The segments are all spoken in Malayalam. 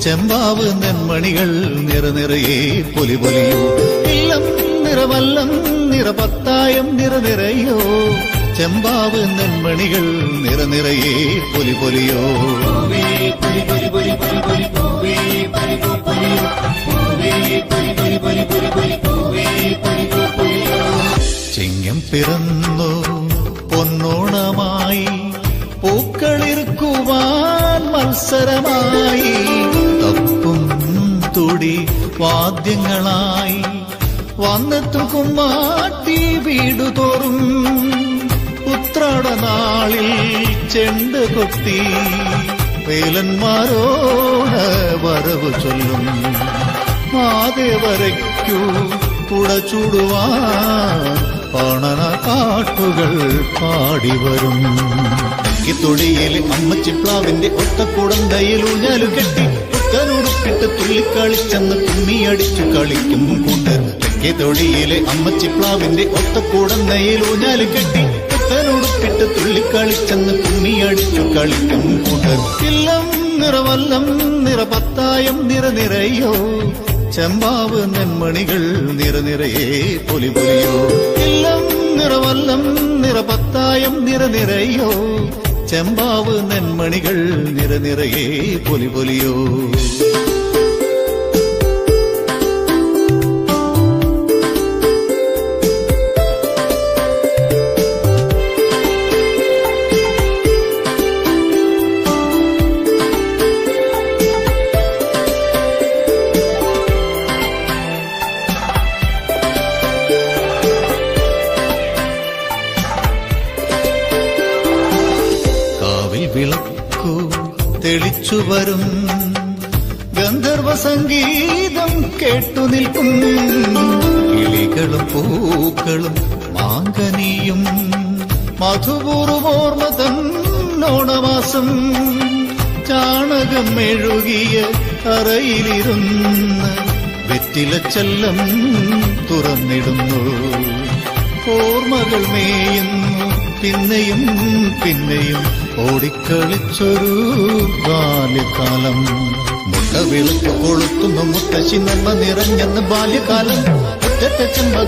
ചെമ്പാവ് നെന്മണികൾ നിറനിറയെ പൊലി പൊലിയോ ഇല്ലം നിറവല്ലം നിറപത്തായം നിറനിറയോ? ചെമ്പാവ് നെന്മണികൾ നിറനിറയെ പൊലി പൊലിയോ ചിങ്ങം പിറന്നു പൊന്നോണമായി പൂക്കളിർക്കുവാൻ മത്സരമായി തപ്പും തുടി വാദ്യങ്ങളായി വന്നെത്തും കുമ്മാട്ടി വീടു തോറും ഉത്രാട നാളിൽ ചെണ്ട് കൊത്തി വേലന്മാരോട് വരവ് ചൊല്ലും. മാതേവരയ്ക്കു കൂടെ പണന കാട്ടുകൾ പാടി വരും. തൊടിയിലെ അമ്മച്ചിപ്ലാവിന്റെ ഒത്തക്കുടന്തയിൽ ഊഞ്ഞാലു കെട്ടി പുത്തനുടുപ്പിട്ട് തുള്ളിക്കളിച്ചെന്ന് കുമ്മിയടിച്ചു കളിക്കും കൂട്ടർ തെക്കേ തൊടിയിലെ അമ്മച്ചിപ്ലാവിന്റെ ഒത്തക്കുടന്തയിൽ ഊഞ്ഞാലു കെട്ടി പുത്തനുടുപ്പിട്ട് തുള്ളിക്കളിച്ചെന്ന് കുമ്മിയടിച്ചു കളിക്കും കൂട്ടർ ഇല്ലം നിറവല്ലം നിറപത്തായം നിറനിറയോ ചെമ്പാവ് നെന്മണികൾ നിറനിറയെ പൊലി പൊലിപൊലിയോ നിറവല്ലം നിറപത്തായം നിറനിറയോ? ചെമ്പാവ് നെന്മണികൾ നിറനിറയെ പൊലി പൊലിയോ തെളിച്ചു വരും ഗന്ധർവ സംഗീതം കേട്ടു നിൽക്കും. കിളികളും പൂക്കളും മാങ്കനിയും മധുപൂർവോർമ്മ തന്നോണമാസം ചാണകം മെഴുകിയ അറയിലിരുന്ന് വെറ്റിലച്ചെല്ലം തുറന്നിടുന്നു. ഓർമ്മകൾ മേയുന്നു പിന്നെയും പിന്നെയും ഓടിക്കളിച്ചൊരു ബാല്യകാലം. മുട്ട വിളക്ക് കൊളുത്തുന്നു മുത്തശ്ശി നന്മ നിറഞ്ഞെന്ന് ബാല്യകാലം.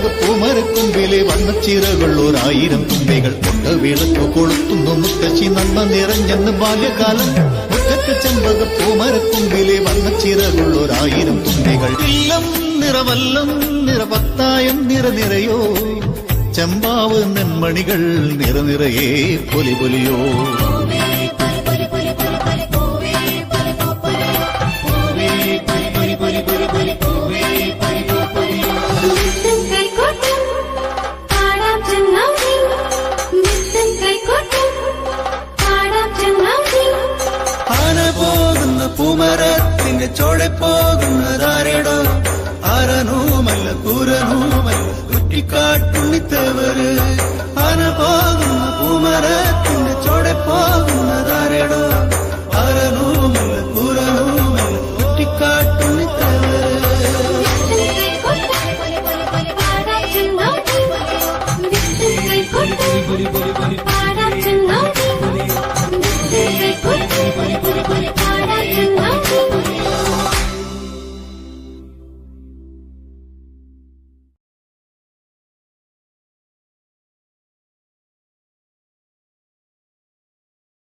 പൂമരക്കുമ്പിലെ വന്ന ചിറകൾ ഒരായിരം തുമ്പികൾ. മുട്ട വിളക്ക് കൊളുത്തുന്നു മുത്തശ്ശി നന്മ നിറഞ്ഞെന്ന് ബാല്യകാലം. ഒറ്റ ചെമ്പക പൂമരക്കുമ്പിലെ വന്ന ചിറകൾ ഒരായിരം തുമ്പികൾ. ഇല്ലം നിറവല്ലം നിറപത്തായം നിറനിറയോ? ചെമ്പാവ് നെന്മണികൾ നിറനിറയെ പൊലി പോകുന്ന പൂമരത്തിന്റെ ചോടെ പോകുന്നതാരടോ ആരനുമല്ല കൂരനുമല്ല കുറ്റിക്കാട്ടുണ്ണിത്തവര് ആന പോകുന്ന പൂമരത്തിന്റെ ചോടെ പോകുന്നതാരടോ ആരനുമല്ല കൂരനുമല്ല കുറ്റിക്കാട്ടുണ്ണിത്തവര് വിത്തൻ കൈക്കോട്ടും പാടാം ചങ്ങാതി വിത്തൻ കൈക്കോട്ടും പാടാം